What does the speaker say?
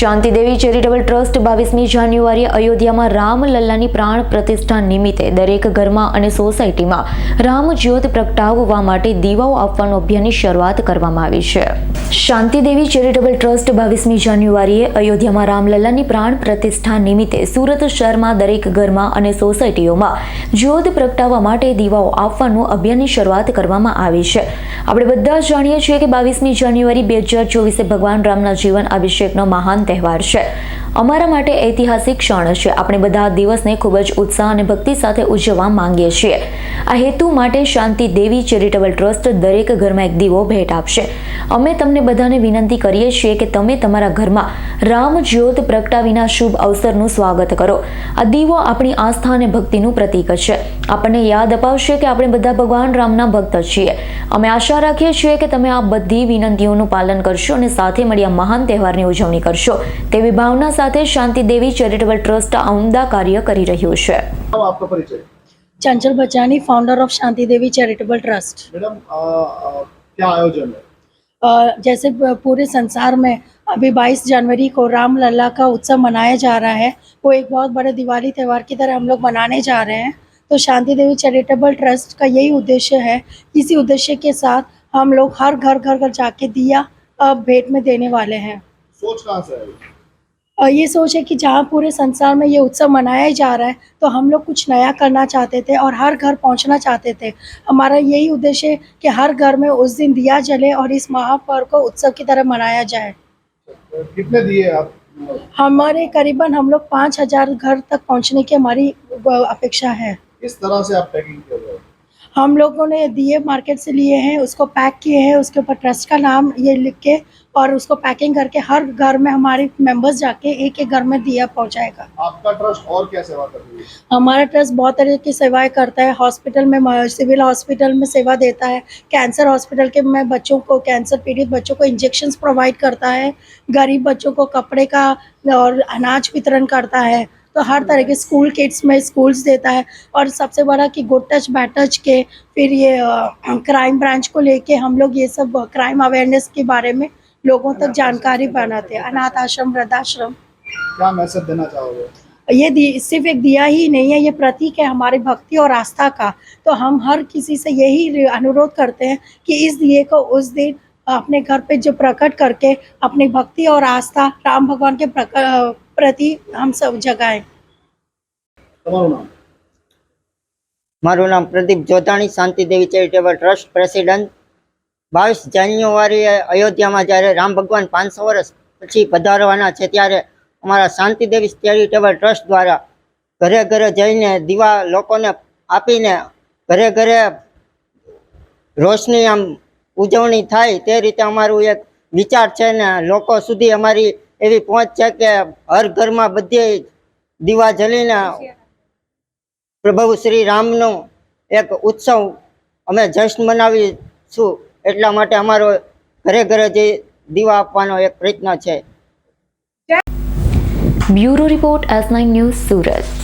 શાંતિદેવી charitable trust બાવીસમી જાન્યુઆરીએ અયોધ્યામાં રામલલ્લાની પ્રાણ પ્રતિષ્ઠા નિમિત્તે દરેક ઘરમાં અને સોસાયટીમાં રામજ્યોત પ્રગટાવવા માટે દીવાઓ આપવાનો અભિયાનની શરૂઆત કરવામાં આવી છે શાંતિદેવી ચેરિટેબલ ટ્રસ્ટ બાવીસમી જાન્યુઆરીએ અયોધ્યામાં રામલલ્લાની પ્રાણ પ્રતિષ્ઠા નિમિત્તે સુરત શહેરમાં દરેક ઘરમાં અને સોસાયટીઓમાં જ્યોત પ્રગટાવવા માટે દીવાઓ આપવાનું અભિયાનની શરૂઆત કરવામાં આવી છે આપણે બધા જાણીએ છીએ કે બાવીસમી જાન્યુઆરી બે હજાર ચોવીસે ભગવાન રામના જીવન અભિષેકનો મહાન તહેવાર છે અમારા માટે ઐતિહાસિક ક્ષણ છે આપણે બધા દિવસને ખૂબ જ ઉત્સાહ અને ભક્તિ સાથે ઉજવવા માંગીએ છીએ આ હેતુ માટે શાંતિ દેવી ચેરિટેબલ ટ્રસ્ટ દરેક ઘરમાં એક દીવો ભેટ આપશે અમે તમને બધાને વિનંતી કરીએ છીએ કે તમે તમારા ઘરમાં રામ જ્યોત પ્રગટાવીના શુભ અવસરનું સ્વાગત કરો આ દીવો આપણી આસ્થા અને ભક્તિનું પ્રતીક છે આપણને યાદ અપાવશે કે આપણે બધા ભગવાન રામના ભક્ત છીએ અમે આશા રાખીએ છીએ કે તમે આ બધી વિનંતીઓનું પાલન કરશો અને સાથે મળી આ મહાન તહેવારની ઉજવણી કરશો તેવી ભાવના સાથે શાંતિ દેવી ચેરિટેબલ ટ્રસ્ટ ઉમદા કાર્ય કરી રહ્યું છે Chanchal Bachani founder of Shanti Devi charitable trust madam क्या आयोजन है जैसे पूरे संसार में अभी 22 जनवरी को राम लल्ला का उत्सव मनाया जा रहा है वो एक बहुत बड़े दिवाली त्यौहार की तरह हम लोग मनाने जा रहे हैं तो शांति देवी चैरिटेबल ट्रस्ट का यही उद्देश्य है इसी उद्देश्य के साथ हम लोग हर घर घर घर जाके दिया भेंट में देने वाले हैं सोच कहाँ से ये सोच है कि जहाँ पूरे संसार में ये उत्सव मनाया जा रहा है तो हम लोग कुछ नया करना चाहते थे और हर घर पहुँचना चाहते थे हमारा यही उद्देश्य है कि हर घर में उस दिन दिया जले और इस महापर्व को उत्सव की तरह मनाया जाए कितने दिए आप हमारे करीबन हम लोग पाँच हजार घर तक पहुँचने की हमारी अपेक्षा है किस तरह से आप पैकिंग कर रहे हैं हम लोगों ने दिए मार्केट से लिए हैं उसको पैक किए हैं उसके ऊपर ट्रस्ट का नाम ये लिख के और उसको पैकिंग करके हर घर में हमारे मेंबर्स जाके एक एक घर में दिया पहुंचाएगा आपका ट्रस्ट और क्या सेवा करता है हमारा ट्रस्ट बहुत तरह की सेवाएं करता है हॉस्पिटल में सिविल हॉस्पिटल में सेवा देता है कैंसर हॉस्पिटल के में बच्चों को कैंसर पीड़ित बच्चों को इंजेक्शन प्रोवाइड करता है गरीब बच्चों को कपड़े का और अनाज वितरण करता है तो हर तरह के स्कूल किट्स में स्कूल्स देता है और सबसे बड़ा कि गुड टच बैड टच के फिर ये क्राइम ब्रांच को लेके हम लोग ये सब क्राइम अवेयरनेस के बारे में लोगों तक जानकारी बनाते हैं अनाथ आश्रम वृद्धाश्रम क्या मैसेज देना चाहोगे ये सिर्फ एक दिया ही नहीं है ये प्रतीक है हमारे भक्ति और आस्था का तो हम हर किसी से यही अनुरोध करते हैं कि इस दिए को उस दिन अपने घर पे जो प्रकट करके अपनी भक्ति और आस्था राम भगवान के प्रति हम सब जगाएं મારું નામ Pradeep Jodhani Shanti Devi charitable trust president બાવીસ જાન્યુઆરીએ અયોધ્યામાં જ્યારે રામ ભગવાન પાંચસો વર્ષ પછી પધારવાના છે ત્યારે અમારા શાંતિ દેવી ચેરિટેબલ ટ્રસ્ટ દ્વારા ઘરે ઘરે જઈને દીવા લોકોને આપીને ઘરે ઘરે રોશની આમ ઉજવણી થાય તે રીતે અમારું એક વિચાર છે ને લોકો સુધી અમારી એવી પહોંચ છે કે હર ઘરમાં બધે દીવા જલીને પ્રભુ શ્રી રામનો એક ઉત્સવ અમે જશ્ન મનાવીશું એટલા માટે અમારો ઘરે ઘરે જે દીવા આપવાનો એક પ્રયત્ન છે bureau report S nine news Surat